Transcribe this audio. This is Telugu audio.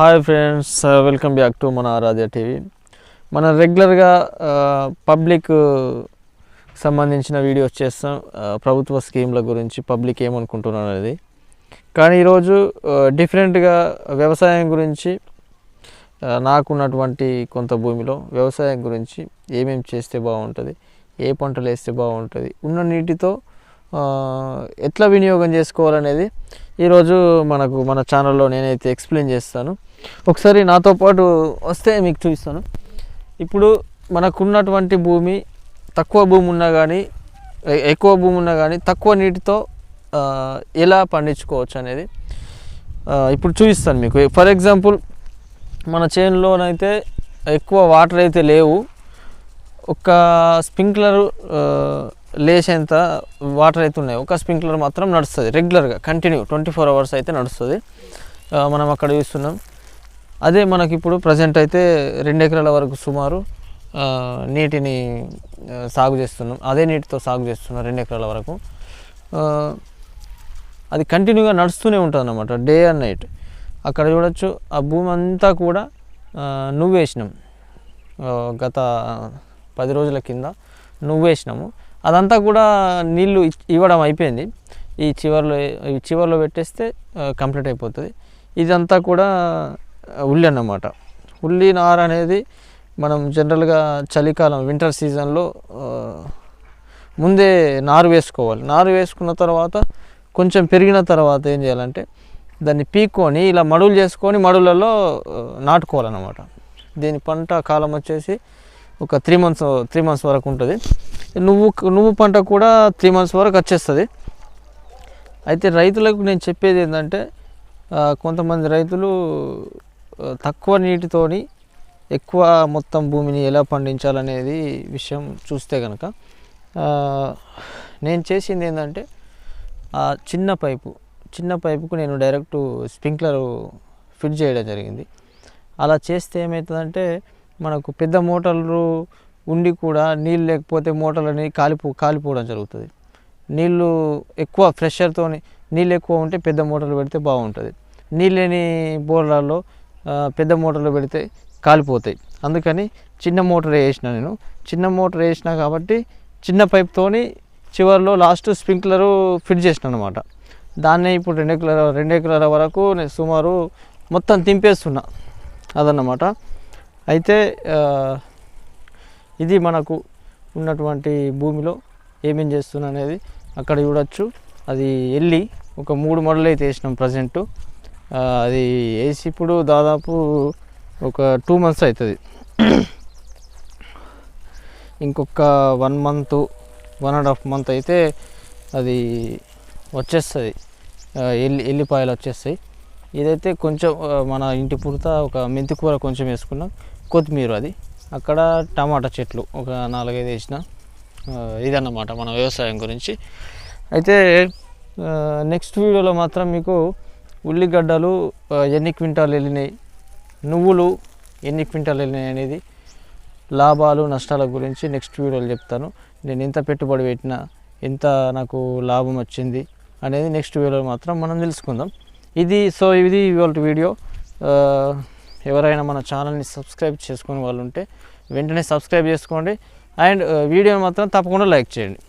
Hi friends welcome back to మన ఆరాధ్య టీవీ. మన రెగ్యులర్గా పబ్లిక్ సంబంధించిన వీడియోస్ చేస్తాం. ప్రభుత్వ స్కీమ్ల గురించి పబ్లిక్ ఏమనుకుంటున్నారు అనేది. కానీ ఈరోజు డిఫరెంట్గా వ్యవసాయం గురించి నాకున్నటువంటి కొంత భూమిలో వ్యవసాయం గురించి ఏమేమి చేస్తే బాగుంటుంది ఏ పంటలు వేస్తే బాగుంటుంది ఉన్న నీటితో ఎట్లా వినియోగం చేసుకోవాలనేది ఈరోజు మనకు మన ఛానల్లో నేనైతే ఎక్స్ప్లెయిన్ చేస్తాను. ఒకసారి నాతో పాటు వస్తే మీకు చూపిస్తాను. ఇప్పుడు మనకున్నటువంటి భూమి తక్కువ భూమి ఉన్నా కానీ ఎక్కువ భూమి ఉన్నా కానీ తక్కువ నీటితో ఎలా పండించుకోవచ్చు అనేది ఇప్పుడు చూపిస్తాను మీకు. ఫర్ ఎగ్జాంపుల్ మన చేనులోనైతే ఎక్కువ వాటర్ అయితే లేవు. ఒక స్ప్రింక్లర్ లేసేంత వాటర్ అయితే ఉన్నాయి. ఒక స్ప్రింక్లర్ మాత్రం నడుస్తుంది. రెగ్యులర్గా కంటిన్యూ ట్వంటీ ఫోర్ అవర్స్ అయితే నడుస్తుంది. మనం అక్కడ చూస్తున్నాం. అదే మనకి ఇప్పుడు ప్రజెంట్ అయితే రెండు ఎకరాల వరకు సుమారు నీటిని సాగు చేస్తున్నాం. అదే నీటితో సాగు చేస్తున్నాం రెండు ఎకరాల వరకు. అది కంటిన్యూగా నడుస్తూనే ఉంటుంది అన్నమాట డే అండ్ నైట్. అక్కడ చూడొచ్చు ఆ భూమి అంతా కూడా నువ్వేసినాం. నువ్వు వేసినాం గత పది రోజుల కింద నువ్వు వేసినాము అదంతా కూడా నీళ్ళు ఇవ్వడం అయిపోయింది. ఈ చివర్లో ఈ చివర్లో పెట్టేస్తే కంప్లీట్ అయిపోతుంది. ఇదంతా కూడా ఉల్లి అన్నమాట. ఉల్లి నార అనేది మనం జనరల్గా చలికాలం వింటర్ సీజన్లో ముందే నారు వేసుకోవాలి. నారు వేసుకున్న తర్వాత కొంచెం పెరిగిన తర్వాత ఏం చేయాలంటే దాన్ని పీక్కొని ఇలా మడులు చేసుకొని మడులలో నాటుకోవాలన్నమాట. దీని పంట కాలం వచ్చేసి ఒక త్రీ మంత్స్ త్రీ మంత్స్ వరకు ఉంటుంది. నువ్వు నువ్వు పంట కూడా త్రీ మంత్స్ వరకు వచ్చేస్తుంది. అయితే రైతులకు నేను చెప్పేది ఏంటంటే కొంతమంది రైతులు తక్కువ నీటితోని ఎక్కువ మొత్తం భూమిని ఎలా పండించాలనేది విషయం చూస్తే కనుక నేను చేసింది ఏంటంటే ఆ చిన్న పైపు చిన్న పైపుకు నేను డైరెక్ట్ స్ప్రింక్లర్ ఫిట్ చేయడం జరిగింది. అలా చేస్తే ఏమవుతుందంటే మనకు పెద్ద మోటార్లు ఉండి కూడా నీళ్ళు లేకపోతే మోటార్లు అనేవి కాలిపో కాలిపోవడం జరుగుతుంది. నీళ్ళు ఎక్కువ ప్రెషర్తో నీళ్ళు ఎక్కువ ఉంటే పెద్ద మోటార్లు పెడితే బాగుంటుంది. నీళ్ళు లేని బోర్లలో పెద్ద మోటార్లు పెడితే కాలిపోతాయి. అందుకని చిన్న మోటార్ వేసిన నేను. చిన్న మోటార్ వేసిన కాబట్టి చిన్న పైప్తోని చివరిలో లాస్ట్ స్ప్రింక్లరు ఫిట్ చేసిన అనమాట దాన్నే ఇప్పుడు రెండు ఎకరాల రెండు ఎకరాల వరకు నేను సుమారు మొత్తం తింపేస్తున్నా అదన్నమాట. అయితే ఇది మనకు ఉన్నటువంటి భూమిలో ఏమేం చేస్తున్నా అనేది అక్కడ చూడొచ్చు. అది వెళ్ళి ఒక మూడు మడులు అయితే వేసినాం ప్రజెంట్ అది వేసి ఇప్పుడు దాదాపు ఒక టూ మంత్స్ అవుతుంది. ఇంకొక one month one and half month అయితే అది వచ్చేస్తుంది. ఎల్లి ఎల్లిపాయలు వచ్చేస్తాయి. ఇదైతే కొంచెం మన ఇంటి పుడత ఒక మెంతి కూర కొంచెం వేసుకున్నాం. కొత్తిమీర అది. అక్కడ టమాటా చెట్లు ఒక నాలుగైదు వేసిన ఇదన్నమాట మన వ్యవసాయం గురించి. అయితే నెక్స్ట్ వీడియోలో మాత్రం మీకు ఉల్లిగడ్డలు ఎన్ని క్వింటాలు వెళ్ళినాయి నువ్వులు ఎన్ని క్వింటాలు వెళ్ళినాయి అనేది లాభాలు నష్టాల గురించి నెక్స్ట్ వీడియోలో చెప్తాను. నేను ఎంత పెట్టుబడి పెట్టినా ఎంత నాకు లాభం వచ్చింది అనేది నెక్స్ట్ వీడియోలో మాత్రం మనం తెలుసుకుందాం. ఇది సో ఇది ఇవాళ వీడియో. ఎవరైనా మన ఛానల్ని సబ్స్క్రైబ్ చేసుకునే వాళ్ళు ఉంటే వెంటనే సబ్స్క్రైబ్ చేసుకోండి. అండ్ వీడియోని మాత్రం తప్పకుండా లైక్ చేయండి.